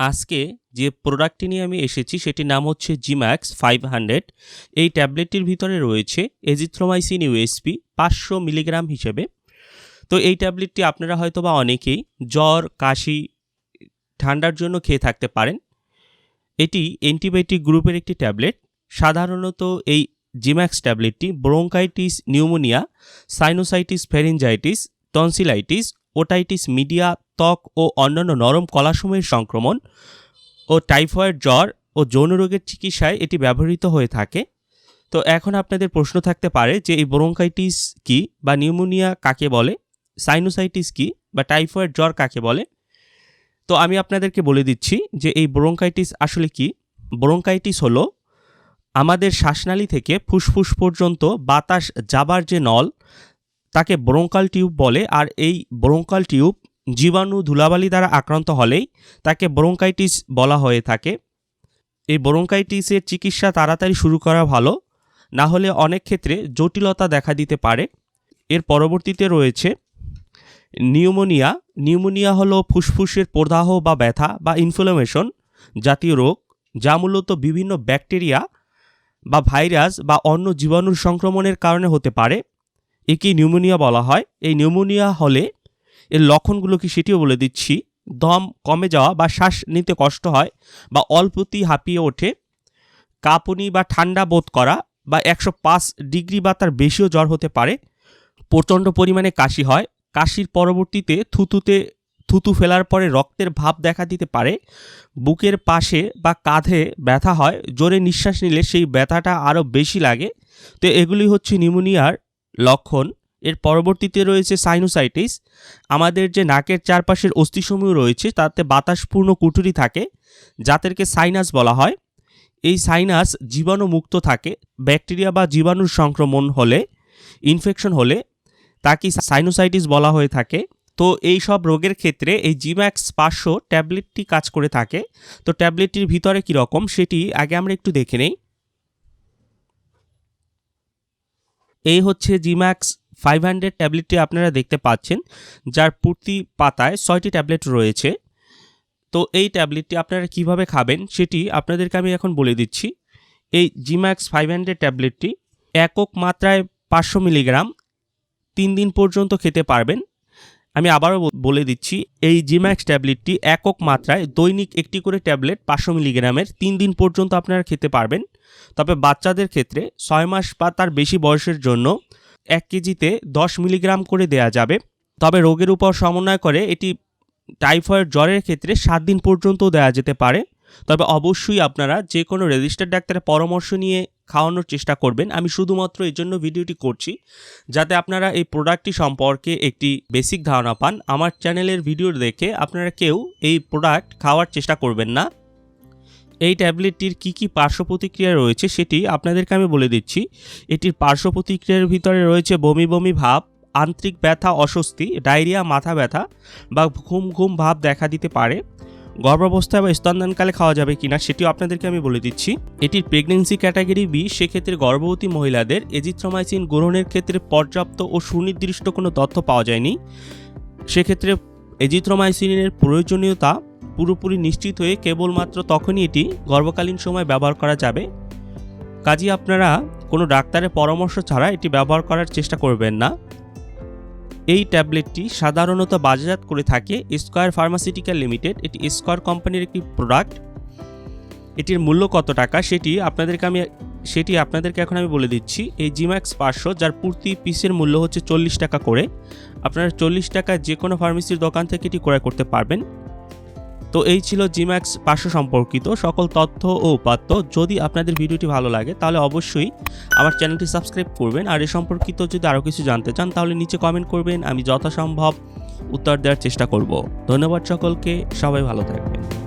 আজকে যে প্রোডাক্টটি নিয়ে আমি এসেছি, সেটির নাম হচ্ছে জিম্যাক্স ফাইভ হান্ড্রেড এই ট্যাবলেটটির ভিতরে রয়েছে এজিথ্রোমাইসিন ইউএসপি পাঁচশো মিলিগ্রাম হিসেবে। তো এই ট্যাবলেটটি আপনারা হয়তো বা অনেকেই জ্বর, কাশি, ঠান্ডার জন্য খেয়ে থাকতে পারেন। এটি অ্যান্টিবায়োটিক গ্রুপের একটি ট্যাবলেট সাধারণত এই জিম্যাক্স ট্যাবলেটটি bronchitis pneumonia sinusitis pharyngitis tonsillitis otitis media ত্বক ও অন্যান্য নরম কলাসমূহের সংক্রমণ ও টাইফয়েড জ্বর ও যৌন রোগের চিকিৎসায় এটি ব্যবহৃত হয়ে থাকে। তো এখন আপনাদের প্রশ্ন থাকতে পারে যে এই ব্রোঙ্কাইটিস কি বা নিউমোনিয়া কাকে বলে? সাইনোসাইটিস কি বা টাইফয়েড জ্বর কাকে বলে? তো আমি আপনাদেরকে বলে দিচ্ছি যে এই ব্রোঙ্কাইটিস আসলে কি? ব্রোঙ্কাইটিস হলো আমাদের শ্বাসনালী থেকে ফুসফুস পর্যন্ত বাতাস যাবার যে নল, তাকে ব্রোঙ্কাল টিউব বলে, আর এই ব্রোঙ্কাল টিউব জীবাণু ধুলাবালি দ্বারা আক্রান্ত হলেই তাকে ব্রোঙ্কাইটিস বলা হয়ে থাকে। এই ব্রোঙ্কাইটিসের চিকিৎসা তাড়াতাড়ি শুরু করা ভালো, না হলে অনেক ক্ষেত্রে জটিলতা দেখা দিতে পারে। এর পরবর্তীতে রয়েছে নিউমোনিয়া। নিউমোনিয়া হলো ফুসফুসের প্রদাহ বা ব্যথা বা ইনফ্লামেশন জাতীয় রোগ, যা মূলত বিভিন্ন ব্যাকটেরিয়া বা ভাইরাস বা অন্য জীবাণুর সংক্রমণের কারণে হতে পারে। একে নিউমোনিয়া বলা হয়। এই নিউমোনিয়া হলে এর লক্ষণগুলো কি সেটিও বলে দিচ্ছি। দম কমে যাওয়া বা শ্বাস নিতে কষ্ট হয় বা অল্পতি হাঁপিয়ে ওঠে। কাঁপুনি বা ঠান্ডা বোধ করা বা একশো পাঁচ ডিগ্রি বা তার বেশিও জ্বর হতে পারে। প্রচণ্ড পরিমাণে কাশি হয়। কাশির পরবর্তীতে থুতুতে, থুতু ফেলার পরে রক্তের ভাব দেখা দিতে পারে। বুকের পাশে বা কাঁধে ব্যথা হয়। জোরে নিঃশ্বাস নিলে সেই ব্যথাটা আরও বেশি লাগে। তো এগুলি হচ্ছে নিউমোনিয়ার লক্ষণ। এর পরবর্তীতে রয়েছে সাইনোসাইটিস আমাদের যে নাকের চারপাশের অস্থিসমূহ রয়েছে, তাতে বাতাসপূর্ণ কুটুরি থাকে, যাদেরকে সাইনাস বলা হয়। এই সাইনাস জীবাণু মুক্ত থাকে, ব্যাকটেরিয়া বা জীবাণুর সংক্রমণ হলে ইনফেকশন হলে, তাকে সাইনোসাইটিস বলা হয়ে থাকে। তো এই সব রোগের ক্ষেত্রে এই জিম্যাক্স পাঁচশো ট্যাবলেটটি কাজ করে থাকে। তো ট্যাবলেটটির ভিতরে কীরকম সেটি আগে আমরা একটু দেখে নেই। এই হচ্ছে জিম্যাক্স ফাইভ হান্ড্রেড ট্যাবলেটটি আপনারা দেখতে পাচ্ছেন, যার প্রতি পাতায় ছয়টি ট্যাবলেট রয়েছে। তো এই ট্যাবলেটটি আপনারা কীভাবে খাবেন সেটি আপনাদেরকে আমি এখন বলে দিচ্ছি। এই জিম্যাক্স ফাইভ হান্ড্রেড ট্যাবলেটটি একক মাত্রায় পাঁচশো মিলিগ্রাম, তিন দিন পর্যন্ত খেতে পারবেন। আমি আবারও বলে দিচ্ছি, এই জিম্যাক্স ট্যাবলেটটি একক মাত্রায় দৈনিক একটি করে ট্যাবলেট পাঁচশো মিলিগ্রামের তিন দিন পর্যন্ত আপনারা খেতে পারবেন। তবে বাচ্চাদের ক্ষেত্রে ছয় মাস বা তার বেশি বয়সের জন্য এক কেজিতে দশ মিলিগ্রাম করে দেয়া যাবে। তবে রোগের উপর সমন্বয় করে এটি টাইফয়েড জ্বরের ক্ষেত্রে সাত দিন পর্যন্ত দেওয়া যেতে পারে। তবে অবশ্যই আপনারা যে কোনো রেজিস্টার্ড ডাক্তারের পরামর্শ নিয়ে খাওয়ানোর চেষ্টা করবেন। আমি শুধুমাত্র এই জন্য ভিডিওটি করছি, যাতে আপনারা এই প্রোডাক্টটি সম্পর্কে একটি বেসিক ধারণা পান। আমার চ্যানেলের ভিডিও দেখে আপনারা কেউ এই প্রোডাক্ট খাওয়ার চেষ্টা করবেন না। এই ট্যাবলেটটির কী কী পার্শ্ব প্রতিক্রিয়া রয়েছে সেটি আপনাদেরকে আমি বলে দিচ্ছি। এটির পার্শ্ব প্রতিক্রিয়ার ভিতরে রয়েছে বমি বমি ভাব, আন্তরিক ব্যথা, অস্বস্তি, ডায়রিয়া, মাথা ব্যথা বা ঘুম ঘুম ভাব দেখা দিতে পারে। গর্ভাবস্থায় বা স্তনদানকালে খাওয়া যাবে কিনা সেটিও আপনাদেরকে আমি বলে দিচ্ছি। এটির প্রেগনেন্সি ক্যাটাগরি বি সেক্ষেত্রে গর্ভবতী মহিলাদের এজিথ্রোমাইসিন গ্রহণের ক্ষেত্রে পর্যাপ্ত ও সুনির্দিষ্ট কোনো তথ্য পাওয়া যায়নি। সেক্ষেত্রে এজিথ্রোমাইসিনের প্রয়োজনীয়তা পুরোপুরি নিশ্চিত হয়ে কেবলমাত্র তখনই এটি গর্ভকালীন সময় ব্যবহার করা যাবে। কাজেই আপনারা কোনো ডাক্তারের পরামর্শ ছাড়া এটি ব্যবহার করার চেষ্টা করবেন না। এই ট্যাবলেটটি সাধারণত বাজারজাত করে থাকে স্কয়ার ফার্মাসিউটিক্যাল লিমিটেড, এটি স্কয়ার কোম্পানির একটি প্রোডাক্ট। এটির মূল্য কত টাকা সেটি আপনাদেরকে আমি, সেটি আপনাদেরকে এখন আমি বলে দিচ্ছি। এই জিম্যাক্স পাঁচশো, যার প্রতি পিসের মূল্য হচ্ছে চল্লিশ টাকা করে। আপনারা চল্লিশ টাকা যে কোনো ফার্মেসির দোকান থেকে এটি ক্রয় করতে পারবেন। তো এই ছিল জিম্যাক্স পাঁচশো সম্পর্কিত সকল তথ্য ও উপাত্ত। যদি আপনাদের ভিডিওটি ভালো লাগে, তাহলে অবশ্যই আমার চ্যানেলটি সাবস্ক্রাইব করবেন। আর এ সম্পর্কিত যদি আরও কিছু জানতে চান, তাহলে নিচে কমেন্ট করবেন। আমি যথাসম্ভব উত্তর দেওয়ার চেষ্টা করব। ধন্যবাদ সকলকে। সবাই ভালো থাকবেন।